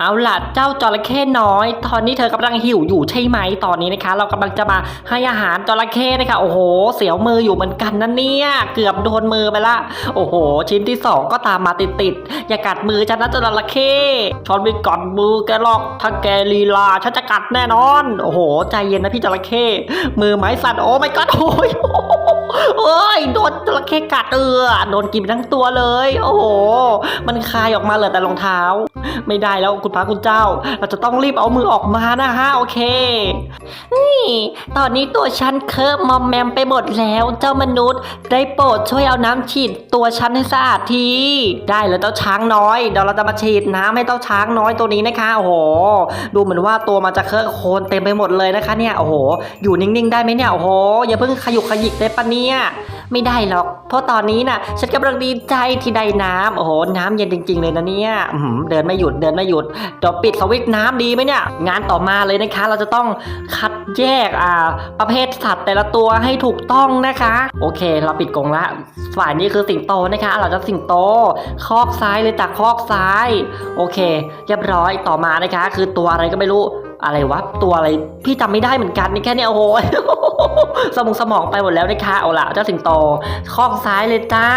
เอาล่ะเจ้าจระเข้น้อย ตอนนี้เธอกำลังหิวอยู่ใช่ไหมตอนนี้นะคะ เรากำลังจะมาให้อาหารจระเข้นะคะโอ้โห เสียวมืออยู่เหมือนกันนะเนี่ยเกือบโดนมือไปละ โอ้โห ชิ้นที่สองก็ตามมาติดๆอย่ากัดมือฉันนะจระเข้ช้อนไปกัดมือแกหรอกถ้าแกลีลาฉันจะกัดแน่นอน โอ้โห ใจเย็นนะพี่จระเข้มือไม้สั่นโอ้ไม่ก็โอ้ย เอ้ยโดนจระเข้กัดเออโดนกินไปทั้งตัวเลย โอ้โห มันคายออกมาเหลือแต่รองเท้า ไม่ได้แล้วคุณพระคุณเจ้า เราจะต้องรีบเอามือออกมานะฮะโอเค นี่ ตอนนี้ตัวฉันเคอะมอมแมมไปหมดแล้ว เจ้ามนุษย์ ได้โปรดช่วยเอาน้ำฉีดตัวฉันให้สะอาดที ได้แล้วเจ้าช้างน้อยเดี๋ยวเราจะมาฉีดน้ำให้เจ้าช้างน้อยตัวนี้นะคะโอ้โห ดูเหมือนว่าตัวมันจะเคอะโคลนเต็มไปหมดเลยนะคะ เนี่ยโอ้โห อยู่นิ่งๆ ได้ไหมเนี่ยโอ้โหอย่าเพิ่งขยุกขยิกได้ปะเนี่ยไม่ได้หรอก เพราะตอนนี้น่ะ ฉันกำลังดีใจที่ได้น้ำโอ้โห น้ำเย็นจริง ๆ เลยนะเนี่ยเดินไม่หยุดเดินไม่หยุดเดี๋ยวปิดสวิตช์น้ำดีไหมเนี่ย งานต่อมาเลยนะคะ เราจะต้องคัดแยกอ่า ประเภทสัตว์แต่ละตัวให้ถูกต้องนะคะ โอเค เราปิดกรงละฝ่ายนี้คือสิงโตนะคะ เราจะสิงโต คอกซ้ายเลยจากคอกซ้าย โอเค เรียบร้อยต่อมานะคะ คือตัวอะไรก็ไม่รู้อะไรวะตัวอะไรพี่จำไม่ได้เหมือนกันนี่แค่เนี้ยโอ้โห สมองสมองไปหมดแล้วนะคะเอาละเจ้าสิงโตข้อซ้ายเลยจ้า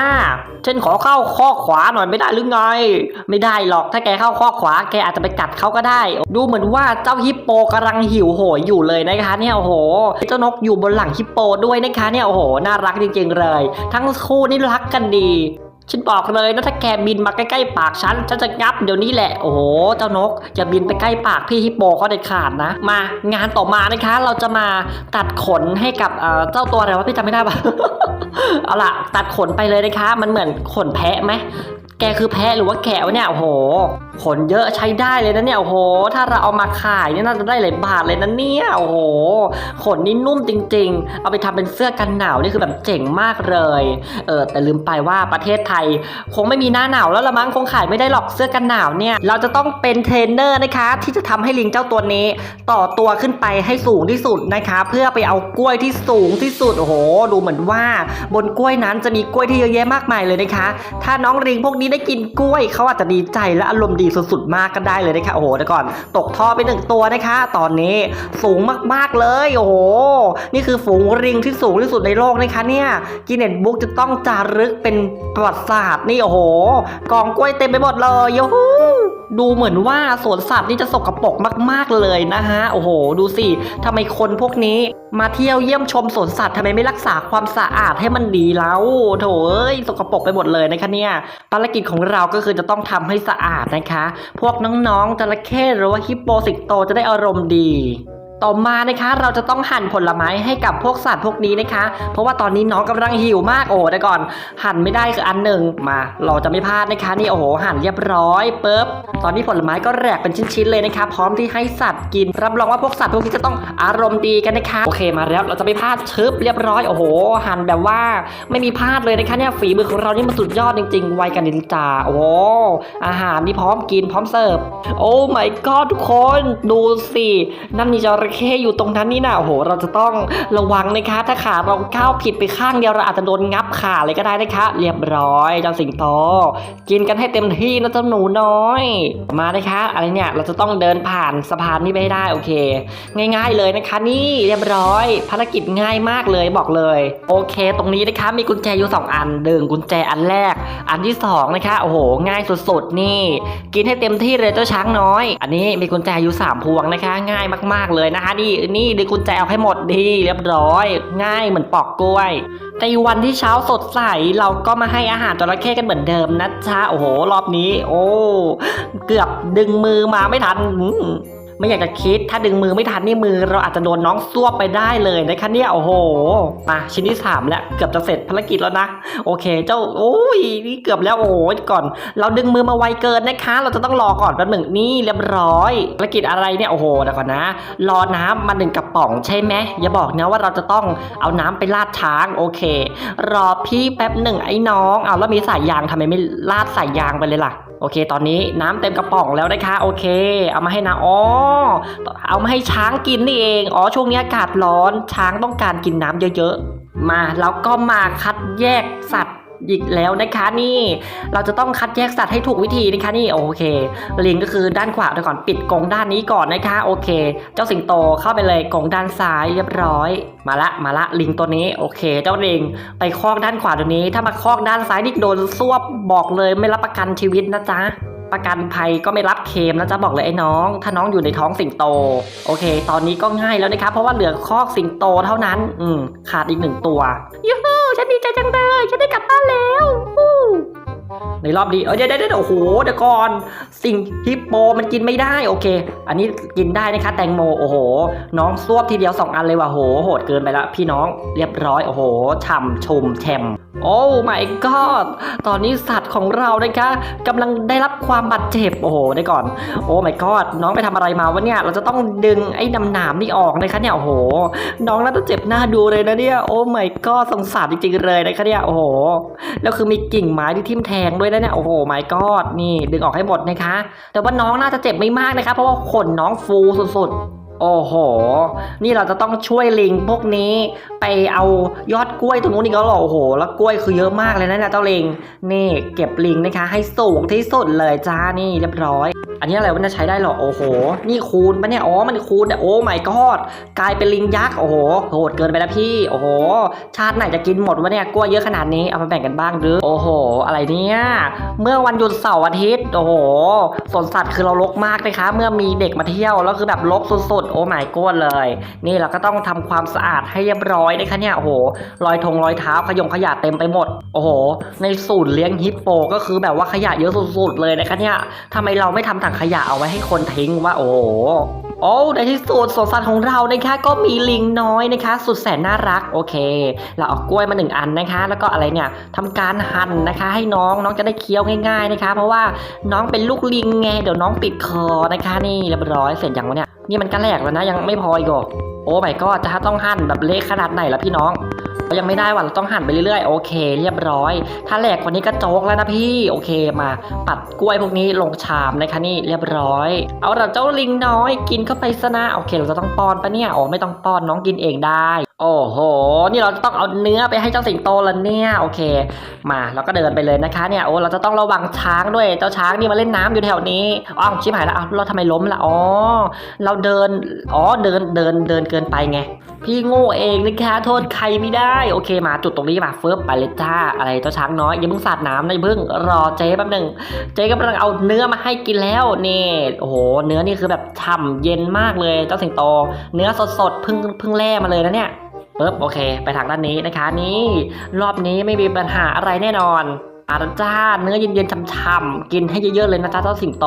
เช่นขอเข้าข้อขวาหน่อยไม่ได้หรือไง ไม่ได้หรอกถ้าแกเข้าข้อขวาแกอาจจะไปกัดเขาก็ได้ ดูเหมือนว่าเจ้าฮิปโปกำลังหิวโหยอยู่เลยนะคะเนี่ยโอ้โหเจ้านกอยู่บนหลังฮิปโปด้วยนะคะเนี่ยโอ้โหน่ารักจริงๆเลย ทั้งคู่นี่รักกันดี ฉันบอกเลยนะถ้าแกบินมาใกล้ๆปากฉันฉันจะงับเดี๋ยวนี้แหละโอ้โหเจ้านกอย่าบินไปใกล้ปากพี่ฮิปโปเขาเด็ดขาดนะ มางานต่อมานะคะ เราจะมาตัดขนให้กับเอ่อเจ้าตัวอะไรวะพี่จำไม่ได้ปะเอาล่ะตัดขนไปเลยนะคะ มันเหมือนขนแพะไหม แกคือแพะหรือว่าแกะวะเนี่ยโอ้โห ขนเยอะใช้ได้เลยนะเนี่ยโอ้โห ถ้าเราเอามาขายเนี่ยน่าจะได้หลายบาทเลยนะเนี่ยโอ้โห ขนนี่นุ่มจริง ๆ เอาไปทำเป็นเสื้อกันหนาวนี่คือแบบเจ๋งมากเลย เออแต่ลืมไปว่าประเทศไทย คงไม่มีหน้าหนาวแล้วละมั้งคงขายไม่ได้หรอกเสื้อกันหนาวเนี่ย เราจะต้องเป็นเทรนเนอร์นะคะ ที่จะทำให้ลิงเจ้าตัวนี้ ต่อตัวขึ้นไปให้สูงที่สุดนะคะ เพื่อไปเอากล้วยที่สูงที่สุดโอ้โห ดูเหมือนว่า บนกล้วยนั้นจะมีกล้วยที่เยอะแยะมากมายเลยนะคะ ถ้าน้องลิงพวกนี้ได้กินกล้วยเขาอาจจะดีใจและอารมณ์ดีสุดๆมากก็ได้เลยนะคะโอ้โหเดี๋ยวก่อน ตกท่อไปหนึ่งตัวนะคะ ตอนนี้สูงมากๆเลยโอ้โหนี่คือฝูงลิงที่สูงที่สุดในโลกนะคะเนี่ยกินเน็ตบุ๊กจะต้องจารึกเป็นประวัติศาสตร์นี่โอ้โหกองกล้วยเต็มไปหมดเลยโอ้โห ดูเหมือนว่าสวนสัตว์นี่จะสกปรกมาก ๆ เลยนะฮะ โอ้โห ดูสิทำไมคนพวกนี้มาเที่ยวเยี่ยมชมสวนสัตว์ทำไมไม่รักษาความสะอาดให้มันดีแล้วโถเอ้ยสกปรกไปหมดเลยนะคะเนี่ยภารกิจของเราก็คือจะต้องทำให้สะอาดนะคะ พวกน้องๆจระเข้หรือว่าฮิปโปสิกโตจะได้อารมณ์ดี ต่อมานะคะเราจะต้องหั่นผลไม้ให้กับพวกสัตว์พวกนี้นะคะ เพราะว่าตอนนี้น้องกำลังหิวมากโอ้เดี๋ยวก่อน หั่นไม่ได้คืออันหนึ่งมา เราจะไม่พลาดนะคะ นี่โอ้โหหั่นเรียบร้อยปุ๊บตอนนี้ผลไม้ก็แหลกเป็นชิ้นๆเลยนะคะ พร้อมที่ให้สัตว์กิน รับรองว่าพวกสัตว์พวกนี้จะต้องอารมณ์ดีกันนะคะโอเคมาแล้วเราจะไม่พลาดชึบเรียบร้อยโอ้โห หั่นแบบว่าไม่มีพลาดเลยนะคะเนี่ยฝีมือของเรานี่มันสุดยอดจริงๆไวกันนินจาโอ้โหอาหารนี่พร้อมกินพร้อมเสิร์ฟโอ้ my god ทุกคนดูสินั่นมีจระเข้อยู่ตรงนั้นนี่นะโอ้โห เราจะต้องระวังนะคะ ถ้าขาเราก้าวผิดไปข้างเดียวเราอาจจะโดนงับขาเลยก็ได้นะคะ เรียบร้อยเจ้าสิงโตกินกันให้เต็มที่นะเจ้าหนูน้อย มานะคะ อะไรเนี่ยเราจะต้องเดินผ่านสะพานนี้ไปให้ได้โอเค ง่าย ๆ เลยนะคะ นี่เรียบร้อย ภารกิจง่ายมากเลยบอกเลย โอเค ตรงนี้นะคะมีกุญแจอยู่สองอันดึงกุญแจอันแรก อันที่สองนะคะโอ้โห ง่ายสุดๆนี่ กินให้เต็มที่เลยเจ้าช้างน้อย อันนี้มีกุญแจอยู่สามพวงนะคะ ง่ายมากๆเลยนะะคะนี่นี่ดึงกุญแจเอาให้หมดดีเรียบร้อย ง่ายเหมือนปอกกล้วย ในวันที่เช้าสดใสเราก็มาให้อาหารจระเข้กันเหมือนเดิมนะจ๊ะโอ้โหรอบนี้ โอ้ เกือบดึงมือมาไม่ทันอื ไม่อยากจะคิด ถ้าดึงมือไม่ทันนี่มือ เราอาจจะโดนน้องซวบไปได้เลยนะคะเนี่ยโอ้โหมาชิ้นที่สามแล้วเกือบจะเสร็จภารกิจแล้วนะ โอเค เจ้าโอ้ยนี่เกือบแล้วโอ้ยก่อน เราดึงมือมาไวเกินนะคะ เราจะต้องรอก่อนแป๊บหนึ่งนี่เรียบร้อยภารกิจอะไรเนี่ยโอ้โหเดี๋ยวก่อนนะ รอน้ำมาหนึ่งกระป๋องใช่ไหมอย่าบอกนะว่าเราจะต้องเอาน้ำไปลาดช้างโอเค รอพี่แป๊บหนึ่งไอ้น้องเอาแล้วมีสายยางทำไมไม่ลาดสายยางไปเลยล่ะ โอเค ตอนนี้น้ำเต็มกระป๋องแล้วนะคะ โอเค เอามาให้นะอ๋อเอามาให้ช้างกินนี่เอง อ๋อ ช่วงนี้อากาศร้อน ช้างต้องการกินน้ำเยอะๆ มาแล้วก็มาคัดแยกสัตว์อีกแล้วนะคะนี่ เราจะต้องคัดแยกสัตว์ให้ถูกวิธีนะคะนี่โอเคลิงก็คือด้านขวาเดี๋ยวก่อนปิดกรงด้านนี้ก่อนนะคะ โอเค เจ้าสิงโตเข้าไปเลยกรงด้านซ้ายเรียบร้อย มาละมาละลิงตัวนี้โอเค เจ้าลิงไปคอกด้านขวาตัวนี้ ถ้ามาคอกด้านซ้ายนี่โดนซวบบอกเลยไม่รับประกันชีวิตนะจ๊ะ ประกันภัยก็ไม่รับเคมแล้วจะบอกเลยไอ้น้อง ถ้าน้องอยู่ในท้องสิงโต โอเค ตอนนี้ก็ง่ายแล้วนะครับ เพราะว่าเหลือคอกสิงโตเท่านั้น อืมขาดอีกหนึ่งตัวยูฮูฉันดีใจจังเลย ฉันได้กลับบ้านแล้วฮู้ ในรอบนี้เออเดี๋ยวเดี๋ยวเดี๋ยวโอ้โหเดี๋ยวก่อน สิ่งฮิปโปมันกินไม่ได้โอเค อันนี้กินได้นะคะแตงโมโอ้โห น้องซวบทีเดียวสองอันเลยว่ะโหโหดเกินไปละพี่น้องเรียบร้อยโอ้โหฉ่ำชมแชมโอ้ my god ตอนนี้สัตว์ของเรานะคะกำลังได้รับความบาดเจ็บ โอ้โหได้ก่อน โอ้ my god น้องไปทำอะไรมาวะเนี่ย เราจะต้องดึงไอ้น้ำหนามนี่ออกนะคะเนี่ย โอ้โห น้องน่าจะเจ็บหน้าดูเลยนะเนี่ย โอ้ my god สงสารจริงๆเลยนะคะเนี่ย โอ้โห แล้วคือมีกิ่งไม้ที่ทิ่มแทงด้วยนะเนี่ยโอ้โห my god นี่ดึงออกให้หมดนะคะ แต่ว่าน้องน่าจะเจ็บไม่มากนะคะเพราะว่าขนน้องฟูสุดๆ โอ้โห นี่เราจะต้องช่วยลิงพวกนี้ไปเอายอดกล้วยตรงนู้นอีกแล้วหรอโอ้โห แล้วกล้วยคือเยอะมากเลยนะเนี่ยเจ้าลิง นี่เก็บลิงนะคะ ให้สูงที่สุดเลยจ้า นี่เรียบร้อย อันนี้อะไรวะเนี่ยใช้ได้หรอ โอ้โห นี่คูณปะเนี่ย อ๋อ มันคูณเนี่ยโอ้ my god กลายเป็นลิงยักษ์ โอ้โห โหดเกินไปแล้วพี่ โอ้โห ชาติไหนจะกินหมดวะเนี่ย กล้วยเยอะขนาดนี้ เอามาแบ่งกันบ้างหรือ โอ้โห อะไรเนี่ย เมื่อวันหยุดเสาร์อาทิตย์ โอ้โห สวนสัตว์คือเรารกมากนะคะ เมื่อมีเด็กมาเที่ยว แล้วคือแบบรกสุดๆโอ้ my god เลย นี่เราก็ต้องทำความสะอาดให้เรียบร้อยนะคะเนี่ยโอ้โหรอยทงรอยเท้าขยงขยะเต็มไปหมด โอ้โห ในศูนย์เลี้ยงฮิปโปก็คือแบบว่าขยะเยอะสุดๆเลยนะคะเนี่ยทำไมเราไม่ทำถังขยะเอาไว้ให้คนทิ้งว่าโอ้โหโอ้ในที่สุดสวนสัตว์ของเรานะคะก็มีลิงน้อยนะคะ สุดแสนน่ารักโอเค เราเอากล้วยมาหนึ่งอันนะคะ แล้วก็อะไรเนี่ยทำการหั่นนะคะ ให้น้องน้องจะได้เคี้ยวง่าย ๆนะคะ เพราะว่าน้องเป็นลูกลิงไงเดี๋ยวน้องติดคอนะคะ นี่เรียบร้อยเสร็จยังวะเนี่ย นี่มันก็แหลกแล้วนะยังไม่พออีกโอ้ไม่ก็จะต้องหั่นแบบเล็กขนาดไหนล่ะพี่น้องก็ยังไม่ได้ว่ะเราต้องหั่นไปเรื่อยๆ โอเค เรียบร้อย ถ้าแหลกกว่านี้ก็โจกแล้วนะพี่ โอเคมา ปัดกล้วยพวกนี้ลงชามนะคะนี่เรียบร้อย เอาเราเจ้าลิงน้อย กินเข้าไปซะนะ โอเค เราจะต้องป้อนปะเนี่ย โอ้ไม่ต้องป้อนน้องกินเองได้ โอ้โห นี่เราจะต้องเอาเนื้อไปให้เจ้าสิงโตแล้วเนี่ย โอเค มาเราก็เดินไปเลยนะคะ เนี่ย โอ้ เราจะต้องระวังช้างด้วย เจ้าช้างนี่มาเล่นน้ำอยู่แถวนี้ อ้าวชิบหายแล้วอ้าวเราทำไมล้มล่ะ อ๋อ เราเดิน อ๋อ เดิน เดิน เดินเกินไปไง พี่โง่เองนะคะ โทษใครไม่ได้ โอเค มาจุดตรงนี้มาเฟิร์บไปเลยจ้า อะไรเจ้าช้างน้อยอย่าเพิ่งสาดน้ำนะอย่าเพิ่งรอเจ๊แป๊บหนึงเจ๊กำลังเอาเนื้อมาให้กินแล้วนี่ โอ้โห เนื้อนี่คือแบบฉ่ำเย็นมากเลย เจ้าสิงโต เนื้อสดๆ เพิ่งเพิ่งแล่มาเลยนะเนี่ย ปึ๊บโอเค ไปทางด้านนี้นะคะนี่รอบนี้ไม่มีปัญหาอะไรแน่นอนอาจ้าเนื้อเย็นๆช่ำๆกินให้เยอะๆเลยนะจ๊ะเจ้าสิงโต